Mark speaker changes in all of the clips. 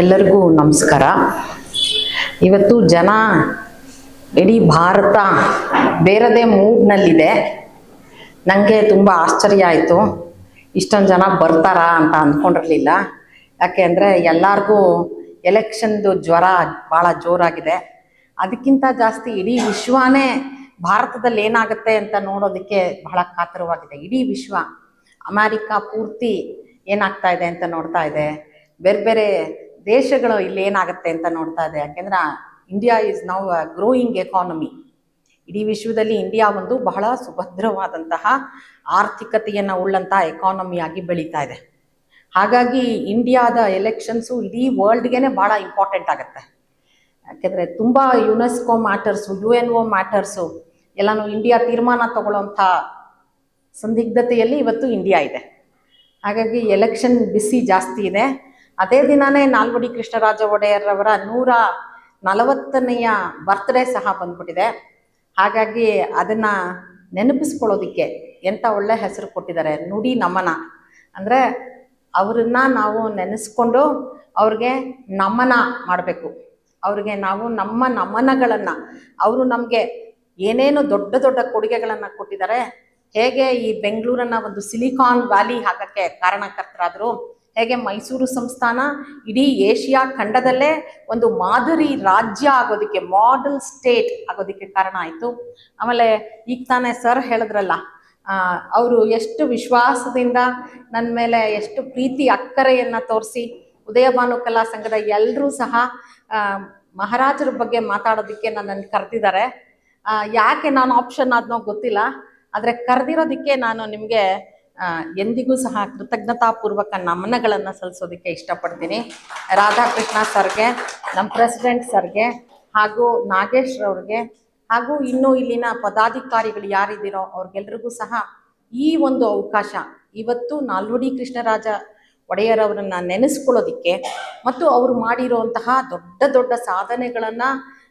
Speaker 1: ಎಲ್ಲರಿಗೂ ನಮಸ್ಕಾರ. ಇವತ್ತು ಜನ ಇಡೀ ಭಾರತ ಬೇರೆದೇ ಮೂಡ್ನಲ್ಲಿದೆ. ನನಗೆ ತುಂಬ ಆಶ್ಚರ್ಯ ಆಯಿತು. ಇಷ್ಟೊಂದು ಜನ ಬರ್ತಾರಾ ಅಂತ ಅಂದ್ಕೊಂಡಿರಲಿಲ್ಲ ಯಾಕೆ ಅಂದರೆ ಎಲ್ಲರಿಗೂ ಎಲೆಕ್ಷನ್ದು ಜ್ವರ ಭಾಳ ಜೋರಾಗಿದೆ. ಅದಕ್ಕಿಂತ ಜಾಸ್ತಿ ಇಡೀ ವಿಶ್ವನೇ ಭಾರತದಲ್ಲಿ ಏನಾಗುತ್ತೆ ಅಂತ ನೋಡೋದಕ್ಕೆ ಬಹಳ ಕಾತರವಾಗಿದೆ. ಇಡೀ ವಿಶ್ವ ಅಮೇರಿಕಾ ಪೂರ್ತಿ ಏನಾಗ್ತಾ ಇದೆ ಅಂತ ನೋಡ್ತಾ ಇದೆ. ಬೇರೆ ಬೇರೆ ದೇಶಗಳು ಇಲ್ಲಿ ಏನಾಗುತ್ತೆ ಅಂತ ನೋಡ್ತಾ ಇದೆ. ಯಾಕೆಂದ್ರೆ India is now growing economy ಇಡೀ ವಿಶ್ವದಲ್ಲಿ ಇಂಡಿಯಾ ಒಂದು ಬಹಳ ಸುಭದ್ರವಾದಂತಹ ಆರ್ಥಿಕತೆಯನ್ನು ಉಳ್ಳಂತಹ ಎಕಾನಮಿಯಾಗಿ ಬೆಳೀತಾ ಇದೆ. ಹಾಗಾಗಿ ಇಂಡಿಯಾದ ಎಲೆಕ್ಷನ್ಸು ಇಡೀ ವರ್ಲ್ಡ್ಗೆನೆ ಬಹಳ ಇಂಪಾರ್ಟೆಂಟ್ ಆಗುತ್ತೆ. ಯಾಕೆಂದರೆ ತುಂಬ UNESCO matters U N O matters ಎಲ್ಲನೂ ಇಂಡಿಯಾ ತೀರ್ಮಾನ ತಗೊಳ್ಳೋಂಥ ಸಂದಿಗ್ಧತೆಯಲ್ಲಿ ಇವತ್ತು ಇಂಡಿಯಾ ಇದೆ. ಹಾಗಾಗಿ ಎಲೆಕ್ಷನ್ ಬಿಸಿ ಜಾಸ್ತಿ ಇದೆ. ಅದೇ ದಿನನೇ ನಾಲ್ವಡಿ ಕೃಷ್ಣರಾಜ ಒಡೆಯರ್ ಅವರ ನೂರ ನಲವತ್ತನೆಯ ಬರ್ತ್ಡೇ ಸಹ ಬಂದ್ಬಿಟ್ಟಿದೆ. ಹಾಗಾಗಿ ಅದನ್ನ ನೆನಪಿಸ್ಕೊಳ್ಳೋದಿಕ್ಕೆ ಎಂಥ ಒಳ್ಳೆ ಹೆಸರು ಕೊಟ್ಟಿದ್ದಾರೆ, ನುಡಿ ನಮನ. ಅಂದರೆ ಅವರನ್ನ ನಾವು ನೆನೆಸ್ಕೊಂಡು ಅವ್ರಿಗೆ ನಮನ ಮಾಡಬೇಕು. ಅವ್ರಿಗೆ ನಾವು ನಮ್ಮ ನಮನಗಳನ್ನು, ಅವರು ನಮಗೆ ಏನೇನು ದೊಡ್ಡ ದೊಡ್ಡ ಕೊಡುಗೆಗಳನ್ನು ಕೊಟ್ಟಿದ್ದಾರೆ, ಹೇಗೆ ಈ ಬೆಂಗಳೂರನ್ನ ಒಂದು ಸಿಲಿಕಾನ್ ವ್ಯಾಲಿ ಹಾಕಕ್ಕೆ ಕಾರಣಕರ್ತರಾದರು ಹೇಗೆ ಮೈಸೂರು ಸಂಸ್ಥಾನ ಇಡೀ ಏಷ್ಯಾ ಖಂಡದಲ್ಲೇ ಒಂದು ಮಾದರಿ ರಾಜ್ಯ ಆಗೋದಕ್ಕೆ ಮಾಡೆಲ್ ಸ್ಟೇಟ್ ಆಗೋದಕ್ಕೆ ಕಾರಣ ಆಯಿತು. ಆಮೇಲೆ ಈಗ ತಾನೇ ಸರ್ ಹೇಳಿದ್ರಲ್ಲ ಅವರು ಎಷ್ಟು ವಿಶ್ವಾಸದಿಂದ ನನ್ನ ಮೇಲೆ ಎಷ್ಟು ಪ್ರೀತಿ ಅಕ್ಕರೆಯನ್ನು ತೋರಿಸಿ ಉದಯ ಭಾನು ಕಲಾ ಸಂಘದ ಎಲ್ಲರೂ ಸಹ ಮಹಾರಾಜರ ಬಗ್ಗೆ ಮಾತಾಡೋದಕ್ಕೆ ನನ್ನನ್ನು ಕರೆದಿದ್ದಾರೆ. ಯಾಕೆ ನಾನು ಆಪ್ಷನ್ ಆದ್ನೋ ಗೊತ್ತಿಲ್ಲ, ಆದರೆ ಕರೆದಿರೋದಕ್ಕೆ ನಾನು ನಿಮಗೆ ಎಂದಿಗೂ ಸಹ ಕೃತಜ್ಞತಾಪೂರ್ವಕ ನಮನಗಳನ್ನು ಸಲ್ಲಿಸೋದಕ್ಕೆ ಇಷ್ಟಪಡ್ತೀನಿ. ರಾಧಾಕೃಷ್ಣ ಸರ್ಗೆ, ನಮ್ಮ ಪ್ರೆಸಿಡೆಂಟ್ ಸರ್ಗೆ, ಹಾಗೂ ನಾಗೇಶ್ ಅವ್ರಿಗೆ ಹಾಗೂ ಇನ್ನು ಇಲ್ಲಿನ ಪದಾಧಿಕಾರಿಗಳು ಯಾರಿದ್ದೀರೋ ಅವ್ರಿಗೆಲ್ರಿಗೂ ಸಹ ಈ ಒಂದು ಅವಕಾಶ, ಇವತ್ತು ನಾಲ್ವಡಿ ಕೃಷ್ಣರಾಜ ಒಡೆಯರ್ ಅವರನ್ನ ನೆನೆಸ್ಕೊಳ್ಳೋದಿಕ್ಕೆ ಮತ್ತು ಅವರು ಮಾಡಿರುವಂತಹ ದೊಡ್ಡ ದೊಡ್ಡ ಸಾಧನೆಗಳನ್ನು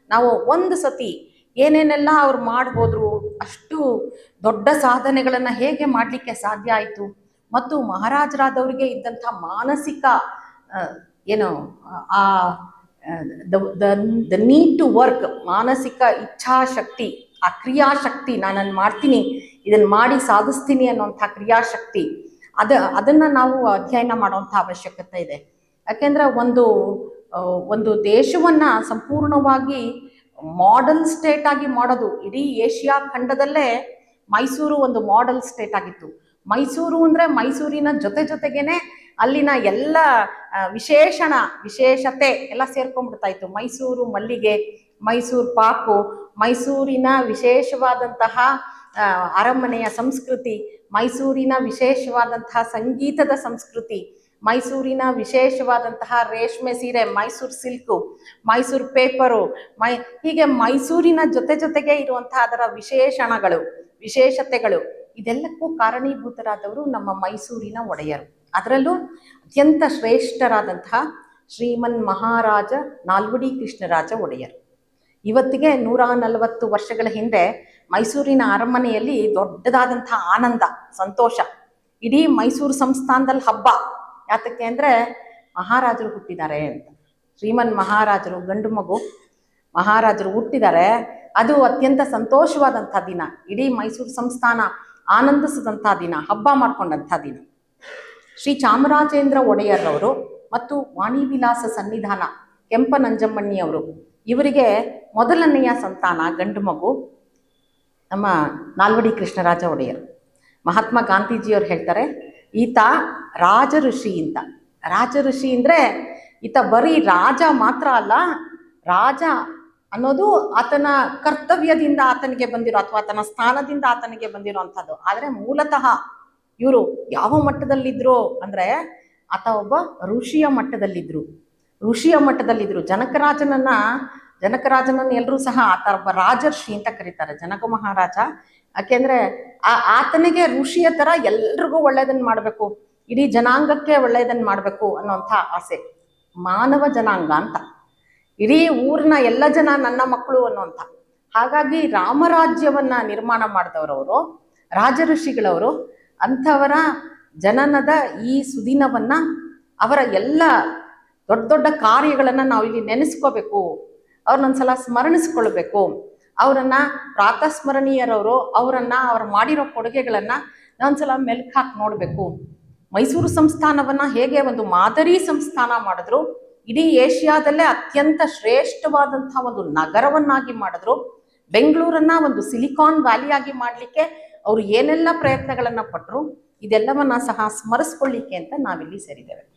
Speaker 1: ನಾವು ಒಂದು ಸತಿ ಏನೇನೆಲ್ಲ ಅವ್ರು ಮಾಡ್ಬೋದ್ರು, ಅಷ್ಟು ದೊಡ್ಡ ಸಾಧನೆಗಳನ್ನು ಹೇಗೆ ಮಾಡಲಿಕ್ಕೆ ಸಾಧ್ಯ ಆಯಿತು? ಮತ್ತು ಮಹಾರಾಜರಾದವರಿಗೆ ಇದ್ದಂಥ ಮಾನಸಿಕ ಏನು, ಆ, ದ ನೀಡ್ ಟು ವರ್ಕ್, ಮಾನಸಿಕ ಇಚ್ಛಾಶಕ್ತಿ, ಆ ಕ್ರಿಯಾಶಕ್ತಿ ನಾನನ್ನು ಮಾಡ್ತೀನಿ ಇದನ್ನು ಮಾಡಿ ಸಾಧಿಸ್ತೀನಿ ಅನ್ನೋಂಥ ಕ್ರಿಯಾಶಕ್ತಿ, ಅದ, ಅದನ್ನು ನಾವು ಅಧ್ಯಯನ ಮಾಡುವಂಥ ಅವಶ್ಯಕತೆ ಇದೆ. ಯಾಕೆಂದ್ರೆ ಒಂದು ಒಂದು ದೇಶವನ್ನು ಸಂಪೂರ್ಣವಾಗಿ ಮಾಡೆಲ್ ಸ್ಟೇಟ್ ಆಗಿ ಮಾಡೋದು. ಇಡೀ ಏಷ್ಯಾ ಖಂಡದಲ್ಲೇ ಮೈಸೂರು ಒಂದು ಮಾಡಲ್ ಸ್ಟೇಟ್ ಆಗಿತ್ತು. ಮೈಸೂರು ಅಂದ್ರೆ ಮೈಸೂರಿನ ಜೊತೆ ಜೊತೆಗೇನೆ ಅಲ್ಲಿನ ಎಲ್ಲ ವಿಶೇಷಣ, ವಿಶೇಷತೆ ಎಲ್ಲ ಸೇರ್ಕೊಂಡ್ಬಿಡ್ತಾ ಇತ್ತು. ಮೈಸೂರು ಮಲ್ಲಿಗೆ, ಮೈಸೂರು ಪಾಕು, ಮೈಸೂರಿನ ವಿಶೇಷವಾದಂತಹ ಅರಮನೆಯ ಸಂಸ್ಕೃತಿ, ಮೈಸೂರಿನ ವಿಶೇಷವಾದಂತಹ ಸಂಗೀತದ ಸಂಸ್ಕೃತಿ ಮೈಸೂರಿನ ವಿಶೇಷವಾದಂತಹ ರೇಷ್ಮೆ ಸೀರೆ, ಮೈಸೂರು ಸಿಲ್ಕು ಮೈಸೂರು ಪೇಪರು ಮೈ, ಹೀಗೆ ಮೈಸೂರಿನ ಜೊತೆ ಜೊತೆಗೆ ಇರುವಂತಹ ಅದರ ವಿಶೇಷಣಗಳು, ವಿಶೇಷತೆಗಳು, ಇದೆಲ್ಲಕ್ಕೂ ಕಾರಣೀಭೂತರಾದವರು ನಮ್ಮ ಮೈಸೂರಿನ ಒಡೆಯರು. ಅದರಲ್ಲೂ ಅತ್ಯಂತ ಶ್ರೇಷ್ಠರಾದಂತಹ ಶ್ರೀಮನ್ ಮಹಾರಾಜ ನಾಲ್ವಡಿ ಕೃಷ್ಣರಾಜ ಒಡೆಯರು. ಇವತ್ತಿಗೆ ನೂರ ನಲವತ್ತು ವರ್ಷಗಳ ಹಿಂದೆ ಮೈಸೂರಿನ ಅರಮನೆಯಲ್ಲಿ ದೊಡ್ಡದಾದಂತಹ ಆನಂದ, ಸಂತೋಷ. ಇಡೀ ಮೈಸೂರು ಸಂಸ್ಥಾನದಲ್ಲಿ ಹಬ್ಬ. ಯಾತಕ್ಕೆ ಅಂದರೆ ಮಹಾರಾಜರು ಹುಟ್ಟಿದ್ದಾರೆ ಅಂತ. ಶ್ರೀಮನ್ ಮಹಾರಾಜರು, ಗಂಡು ಮಗು ಮಹಾರಾಜರು ಹುಟ್ಟಿದ್ದಾರೆ. ಅದು ಅತ್ಯಂತ ಸಂತೋಷವಾದಂಥ ದಿನ. ಇಡೀ ಮೈಸೂರು ಸಂಸ್ಥಾನ ಆನಂದಿಸಿದಂಥ ದಿನ, ಹಬ್ಬ ಮಾಡಿಕೊಂಡಂಥ ದಿನ. ಶ್ರೀ ಚಾಮರಾಜೇಂದ್ರ ಒಡೆಯರ್ರವರು ಮತ್ತು ವಾಣಿ ವಿಲಾಸ ಸನ್ನಿಧಾನ ಕೆಂಪನಂಜಮ್ಮಣ್ಣಿಯವರು, ಇವರಿಗೆ ಮೊದಲನೆಯ ಸಂತಾನ ಗಂಡು ಮಗು ನಮ್ಮ ನಾಲ್ವಡಿ ಕೃಷ್ಣರಾಜ ಒಡೆಯರ್. ಮಹಾತ್ಮ ಗಾಂಧೀಜಿಯವರು ಹೇಳ್ತಾರೆ ಈತ ರಾಜ ಋಷಿ ಅಂತ. ರಾಜ ಋಷಿ ಅಂದರೆ ಈತ ಬರೀ ರಾಜ ಮಾತ್ರ ಅಲ್ಲ, ರಾಜ ಅನ್ನೋದು ಆತನ ಕರ್ತವ್ಯದಿಂದ ಆತನಿಗೆ ಬಂದಿರೋ ಅಥವಾ ಆತನ ಸ್ಥಾನದಿಂದ ಆತನಿಗೆ ಬಂದಿರೋವಂಥದ್ದು ಆದರೆ ಮೂಲತಃ ಇವರು ಯಾವ ಮಟ್ಟದಲ್ಲಿದ್ದರು ಅಂದರೆ ಆತ ಒಬ್ಬ ಋಷಿಯ ಮಟ್ಟದಲ್ಲಿದ್ದರು ಋಷಿಯ ಮಟ್ಟದಲ್ಲಿದ್ದರು ಜನಕರಾಜನನ್ನ ಜನಕರಾಜನನ್ನ ಎಲ್ಲರೂ ಸಹ ಆತ ಒಬ್ಬ ರಾಜರ್ಷಿ ಅಂತ ಕರೀತಾರೆ. ಜನಕ ಮಹಾರಾಜ ಯಾಕೆಂದ್ರೆ ಆ ಆತನಿಗೆ ಋಷಿಯ ತರ ಎಲ್ರಿಗೂ ಒಳ್ಳೇದನ್ನ ಮಾಡಬೇಕು. ಇಡೀ ಜನಾಂಗಕ್ಕೆ ಒಳ್ಳೇದನ್ನ ಮಾಡಬೇಕು ಅನ್ನೋಂಥ ಆಸೆ. ಮಾನವ ಜನಾಂಗ ಅಂತ. ಇಡೀ ಊರಿನ ಎಲ್ಲ ಜನ ನನ್ನ ಮಕ್ಕಳು ಅನ್ನೋಂಥ. ಹಾಗಾಗಿ ರಾಮರಾಜ್ಯವನ್ನ ನಿರ್ಮಾಣ ಮಾಡಿದವರವರು ರಾಜ ಋಷಿಗಳವರು ಅಂಥವರ ಜನನದ ಈ ಸುದಿನವನ್ನ ಅವರ ಎಲ್ಲ ದೊಡ್ಡ ದೊಡ್ಡ ಕಾರ್ಯಗಳನ್ನು ನಾವಿಲ್ಲಿ ನೆನೆಸ್ಕೋಬೇಕು. ಅವ್ರನ್ನೊಂದ್ಸಲ ಸ್ಮರಣಿಸ್ಕೊಳ್ಬೇಕು. ಅವರನ್ನ ಪ್ರಾತಸ್ಮರಣೀಯರವರು, ಅವರನ್ನ ಅವ್ರು ಮಾಡಿರೋ ಕೊಡುಗೆಗಳನ್ನ ಒಂದ್ಸಲ ಮೆಲ್ಕ್ ಹಾಕಿ ನೋಡಬೇಕು. ಮೈಸೂರು ಸಂಸ್ಥಾನವನ್ನ ಹೇಗೆ ಒಂದು ಮಾದರಿ ಸಂಸ್ಥಾನ ಮಾಡಿದ್ರು, ಇಡೀ ಏಷ್ಯಾದಲ್ಲೇ ಅತ್ಯಂತ ಶ್ರೇಷ್ಠವಾದಂತಹ ಒಂದು ನಗರವನ್ನಾಗಿ ಮಾಡಿದ್ರು, ಬೆಂಗಳೂರನ್ನ ಒಂದು ಸಿಲಿಕಾನ್ ವ್ಯಾಲಿಯಾಗಿ ಮಾಡಲಿಕ್ಕೆ ಅವರು ಏನೆಲ್ಲ ಪ್ರಯತ್ನಗಳನ್ನ ಪಟ್ಟರು ಇದೆಲ್ಲವನ್ನ ಸಹ ಸ್ಮರಿಸ್ಕೊಳ್ಳಿಕ್ಕೆ ಅಂತ ನಾವಿಲ್ಲಿ ಸೇರಿದ್ದೇವೆ.